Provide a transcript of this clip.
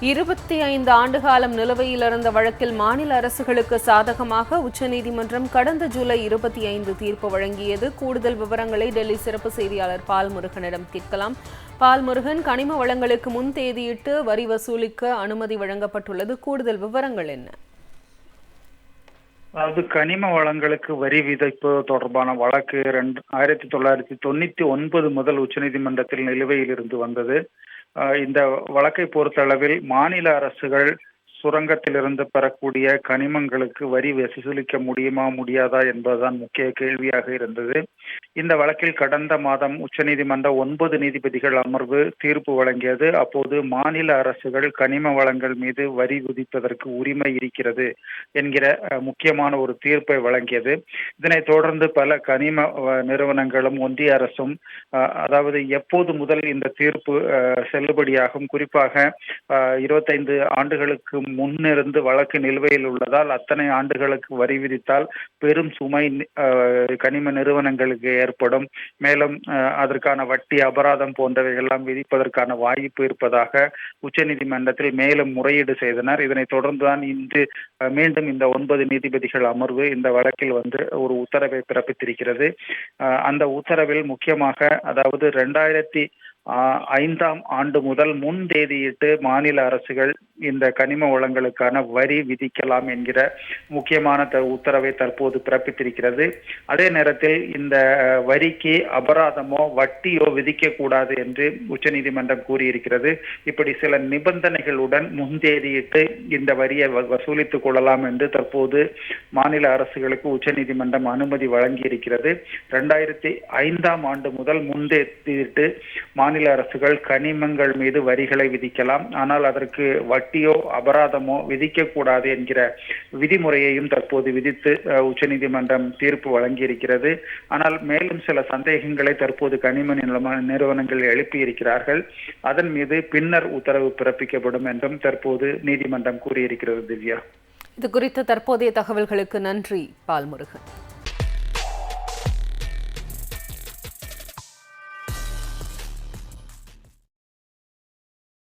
இருபத்தி ஐந்து ஆண்டு காலம் நிலுவையில் இருந்த வழக்கில் மாநில அரசுகளுக்கு சாதகமாக உச்சநீதிமன்றம் கடந்த ஜூலை இருபத்தி ஐந்து தீர்ப்பு வழங்கியது. கூடுதல் விவரங்களை டெல்லி சிறப்பு செய்தியாளர் பால்முருகனிடம் கேட்கலாம். பால்முருகன் கனிம வளங்களுக்கு முன் தேதியிட்டு வரி வசூலிக்க அனுமதி வழங்கப்பட்டுள்ளது. கூடுதல் விவரங்கள் என்ன? அதாவது கனிம வளங்களுக்கு வரி விதிப்பு தொடர்பான வழக்கு ரெண்டு ஆயிரத்தி தொள்ளாயிரத்தி தொண்ணூத்தி ஒன்பது முதல் உச்சநீதிமன்றத்தில் நிலுவையில் இருந்து வந்தது. இந்த வழக்கை பொறுத்தளவில் மாநில அரசுகள் சுரங்கத்திலிருந்து பெறக்கூடிய கனிமங்களுக்கு வரி வசூலிக்க முடியுமா முடியாதா என்பதுதான் முக்கிய கேள்வியாக இருந்தது. இந்த வழக்கில் கடந்த மாதம் உச்சநீதிமன்ற ஒன்பது நீதிபதிகள் அமர்வு தீர்ப்பு வழங்கியது. அப்போது மாநில அரசுகள் கனிம வளங்கள் மீது வரி விதிப்பதற்கு உரிமை இருக்கிறது என்கிற முக்கியமான ஒரு தீர்ப்பை வழங்கியது. இதனைத் தொடர்ந்து பல கனிம நிறுவனங்களும் ஒன்றிய அரசும் அதாவது எப்போது முதல் இந்த தீர்ப்பு அஹ், செல்லுபடியாகும்? குறிப்பாக இருபத்தைந்து ஆண்டுகளுக்கு முன்னிருந்து வழக்கு நிலுவையில் உள்ளதால் அத்தனை ஆண்டுகளுக்கு வரி விதித்தால் பெரும் சுமை கனிம நிறுவனங்களுக்கு ஏற்படும். மேலும் அதற்கான வட்டி அபராதம் போன்றவைகள்லாம் விதிப்பதற்கான வாய்ப்பு இருப்பதாக உச்சநீதிமன்றத்தில் மேலும் முறையீடு செய்தனர். இதனைத் தொடர்ந்துதான் இன்று மீண்டும் இந்த ஒன்பது நீதிபதிகள் அமர்வு இந்த வழக்கில் வந்து ஒரு உத்தரவை பிறப்பித்திருக்கிறது. அந்த உத்தரவில் முக்கியமாக அதாவது ரெண்டாயிரத்தி ஐந்தாம் ஆண்டு முதல் முன் தேதியிட்டு மாநில அரசுகள் இந்த கனிம வளங்களுக்கான வரி விதிக்கலாம் என்கிற முக்கியமான த- உத்தரவை தற்போது பிறப்பித்திருக்கிறது. அதே நேரத்தில் இந்த வரிக்கு அபராதமோ வட்டியோ விதிக்கக்கூடாது என்று உச்சநீதிமன்றம் கூறியிருக்கிறது. இப்படி சில நிபந்தனைகளுடன் முன்தேதியிட்டு இந்த வரியை வ- வசூலித்துக் கொள்ளலாம் என்று தற்போது மாநில அரசுகளுக்கு உச்சநீதிமன்றம் அனுமதி வழங்கியிருக்கிறது. ரெண்டாயிரத்தி ஐந்தாம் ஆண்டு முதல் முன்தேதியிட்டு மாநில அரசுகள் கனிமங்கள் மீது வரிகளை விதிக்கலாம். ஆனால் அதற்கு வட்டியோ அபராதமோ விதிக்கக்கூடாது என்கிற விதிமுறையையும் தற்போது விதித்து உச்சநீதிமன்றம் தீர்ப்பு வழங்கியிருக்கிறது. ஆனால் மேலும் சில சந்தேகங்களை தற்போது கனிம நிறுவனங்கள் எழுப்பியிருக்கிறார்கள். அதன் மீது பின்னர் உத்தரவு பிறப்பிக்கப்படும் என்றும் தற்போது நீதிமன்றம் கூறியிருக்கிறது திவ்யா. இது குறித்த தற்போதைய தகவல்களுக்கு நன்றி பால்முருகன்.